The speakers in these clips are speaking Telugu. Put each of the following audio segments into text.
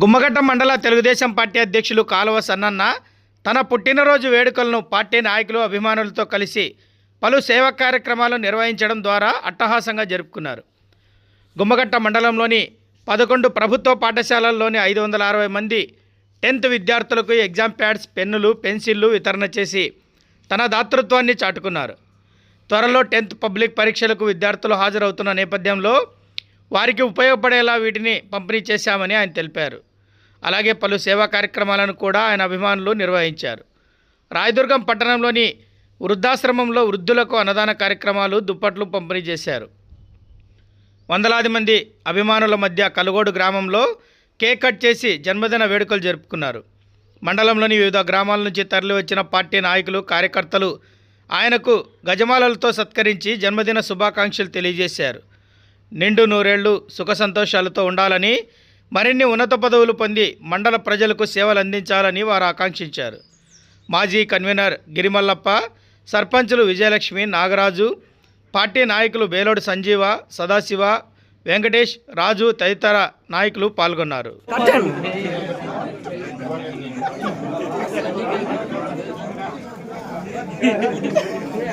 గుమ్మగడ్డ మండల తెలుగుదేశం పార్టీ అధ్యక్షులు కాలువ సన్నన్న తన పుట్టినరోజు వేడుకలను పార్టీ నాయకులు అభిమానులతో కలిసి పలు సేవా కార్యక్రమాలు నిర్వహించడం ద్వారా అట్టహాసంగా జరుపుకున్నారు. గుమ్మగట్ట మండలంలోని పదకొండు ప్రభుత్వ పాఠశాలల్లోని ఐదు వందల అరవై మంది టెన్త్ విద్యార్థులకు ఎగ్జామ్ ప్యాడ్స్ పెన్నులు పెన్సిళ్ళు వితరణ చేసి తన దాతృత్వాన్ని చాటుకున్నారు. త్వరలో టెన్త్ పబ్లిక్ పరీక్షలకు విద్యార్థులు హాజరవుతున్న నేపథ్యంలో వారికి ఉపయోగపడేలా వీటిని పంపిణీ చేశామని ఆయన తెలిపారు. అలాగే పలు సేవా కార్యక్రమాలను కూడా ఆయన అభిమానులు నిర్వహించారు. రాయదుర్గం పట్టణంలోని వృద్ధాశ్రమంలో వృద్ధులకు అన్నదాన కార్యక్రమాలు దుప్పట్లు పంపిణీ చేశారు. వందలాది మంది అభిమానుల మధ్య కలుగోడు గ్రామంలో కేక్ కట్ చేసి జన్మదిన వేడుకలు జరుపుకున్నారు. మండలంలోని వివిధ గ్రామాల నుంచి తరలివచ్చిన పార్టీ నాయకులు కార్యకర్తలు ఆయనకు గజమాలలతో సత్కరించి జన్మదిన శుభాకాంక్షలు తెలియజేశారు. నిండు నూరేళ్ళు సుఖ సంతోషాలతో ఉండాలని మరిన్ని ఉన్నత పదవులు పొంది మండల ప్రజలకు సేవలు అందించాలని వారు ఆకాంక్షించారు. మాజీ కన్వీనర్ గిరిమల్లప్ప సర్పంచులు విజయలక్ష్మి నాగరాజు పార్టీ నాయకులు బేలోడు సంజీవ సదాశివ వెంకటేష్ రాజు తదితర నాయకులు పాల్గొన్నారు.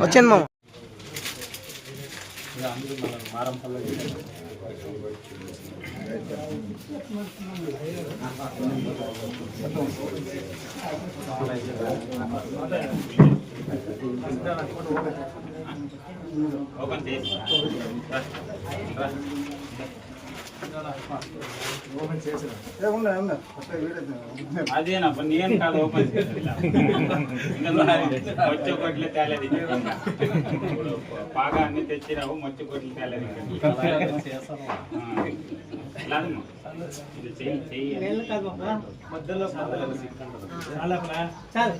వచ్చాను మామ నేను కాదు ఓపెన్ చేసేదిలా. ఇంకా నువ్వు మొచ్చు కొట్లు తేలేదు ఇంకా. ఇప్పుడు బాగా అన్ని తెచ్చినావు మొచ్చు కొట్లు తేలేదు ఇంకా. ఆ. లాగమ్మా. ఇది చెయ్యి, చెయ్యి. ఆ, పెట్టు. లేదు,